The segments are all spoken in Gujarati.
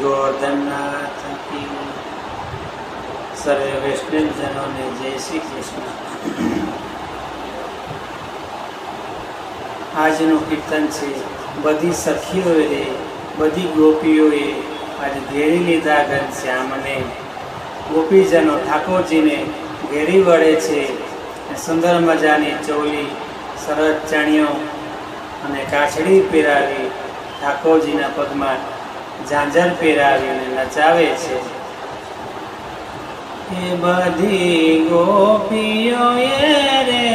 ગોર્ધનનાથ કી સર્વે વૈષ્ણવજનોને જય શ્રી કૃષ્ણ આજનું કીર્તન છે બધી સખીઓએ બધી ગોપીઓએ આજે ઘેરી લીધા ઘનશ્યામને ગોપીજનો ઠાકોરજીને ઘેરી વળે છે સુંદર મજાની ચોલી સરસ ચણિયો અને કાછડી પહેરાવી ઠાકોરજીના પગમાં ઝાંઝર પહેરાવીને નચાવે છે. એ બધી ગોપીઓએ રે,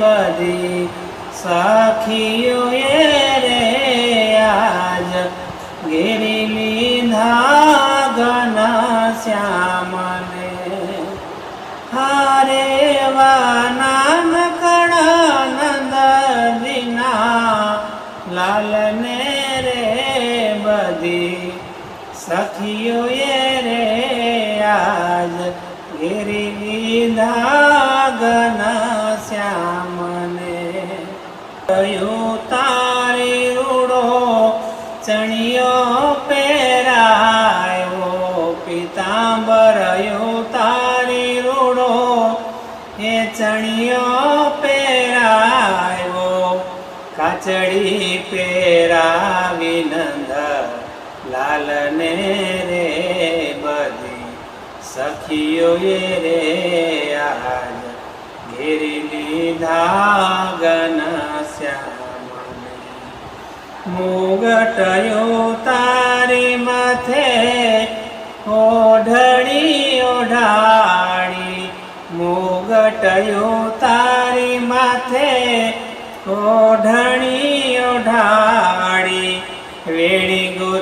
બધી સખીઓએ રે. આજ ઘેરી લીધા ઘન શ્યામને હારે વાનન સખીઓએ રે આજ ઘેરી લીધા ઘન શ્યામને કયું તારી રૂડો ચણિયો પહેરાયો, પિતાંબરયો તારી રૂડો એ ચણિયો પહેરાયો, કાચડી પહેરાવીને લાલને રે બધી સખીઓએ રે આજ ઘેરી લીધા ગન શ્યામને. મુગટયો તારી માથે ઓઢણી ઓઢાણી. મુગટયો તારી માથે ઓઢણી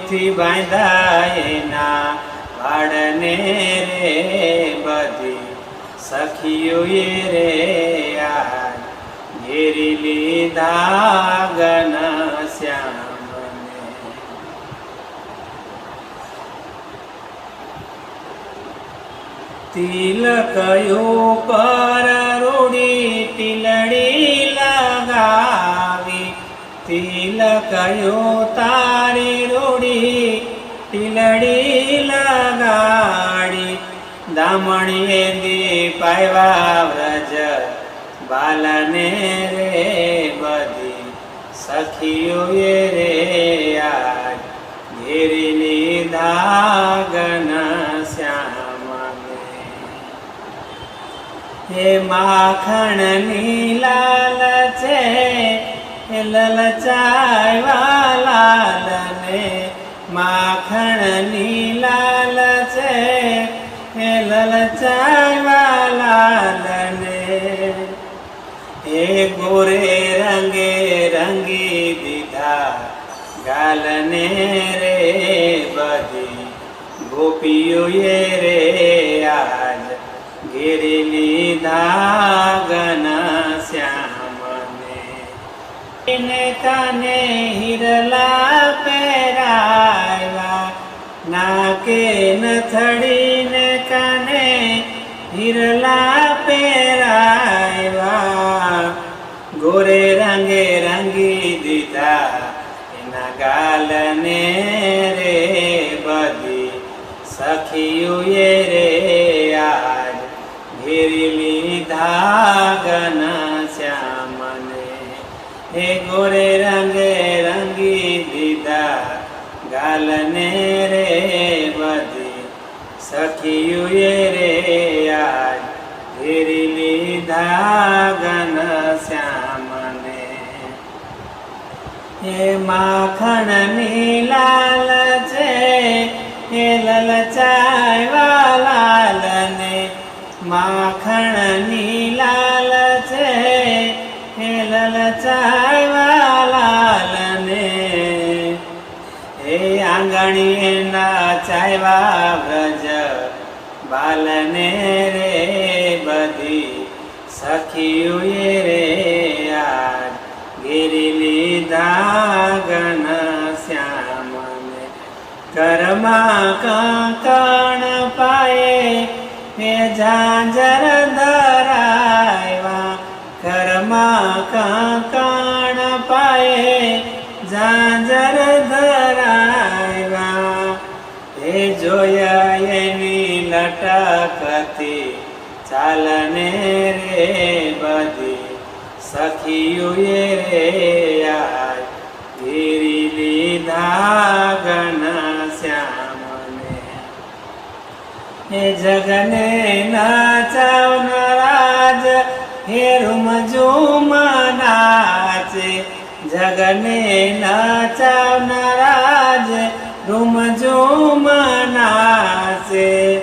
ગોથી બાંધાયના વાળને રે બધી. સખીઓએ રે આ ઘેરી લીધા ગન શ્યામને તિલકયો પર રૂડી ટીલડી તિલકયો તારી રૂડી, તિલડી લગાડી. દામણીએ દીપાવ્યા વ્રજ, બાલને રે બધી. સખીઓએ રે આજ ઘેરી લીધા ગન શ્યામને. હે માખણ લાલ છે લલચાવ્યા લાલને માખણની લાલ છે. એ લલચાવ્યા લાલને એ ગોરે રંગે રંગી દીધા ગાલને રે બધી. ગોપીઓએ રે આજ ઘેરી લીધા ગના કાને હિરલા પહેરાવ્યા નાકે નથડીને કાને હિરલા હે ગોરે રંગે રંગી દીધા, ગાલને રે બધી સખીયુએ રે આજ ઘેરી લીધા ગન શ્યામને. હે માખણની લાલ છે, હે લલચાવ્યા લાલને માખણની હે આંગણીએ નાચાવ્યા વ્રજ. બાલને રે બધી સખીઓએ રે યાર ગીરી લીધા ગણ શ્યામને. કર્મા કાંકણ પાયે હે ઝાંઝર ધરાવ્યા કર્મા કાંકણ પાયે ઝાંઝર ધરાવ્યા જોયા એની લટકતી ચાલને રે બધી સખીઓએ રે ધીરી લીધા ગણ શ્યામને. હે જગને નાચાવનારાજ હે રૂમ ઝૂમ નાચે. જગને નાચાવનારાજ રૂમ ઝૂમ નાચે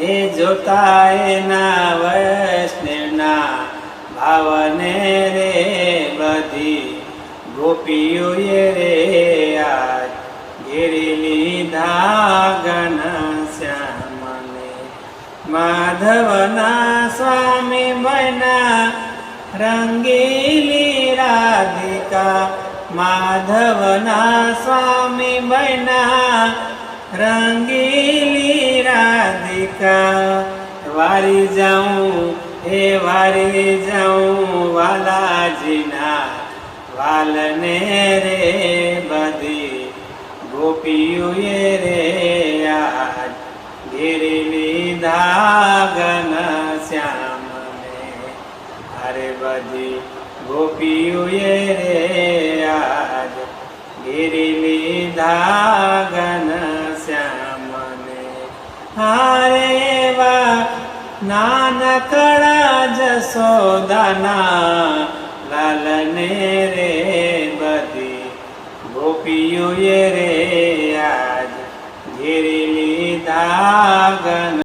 એ જોતા એના વૈષ્ણવના ભાવને રે બધી ગોપીઓએ રે આજ ઘેરી લીધા ગણ શ્યામને. માધવના સ્વામી મના રંગીલી રાધિકા. માધવના સ્વામી મના રંગીલી રાધિકા, વારી જાઉં, હે વારી જાઉં, વાલાજીના વાલને રે બધી. ગોપીઓએ રે આજ ઘેરી લીધા ગન શ્યામ હરે બધી ગોપીઓએ રે આજ ઘેરી લીધા ગન હારે વા નાનકડા જસોદાના લાલને રે બધી ગોપીઓએ રે આજ ઘેરી લીધા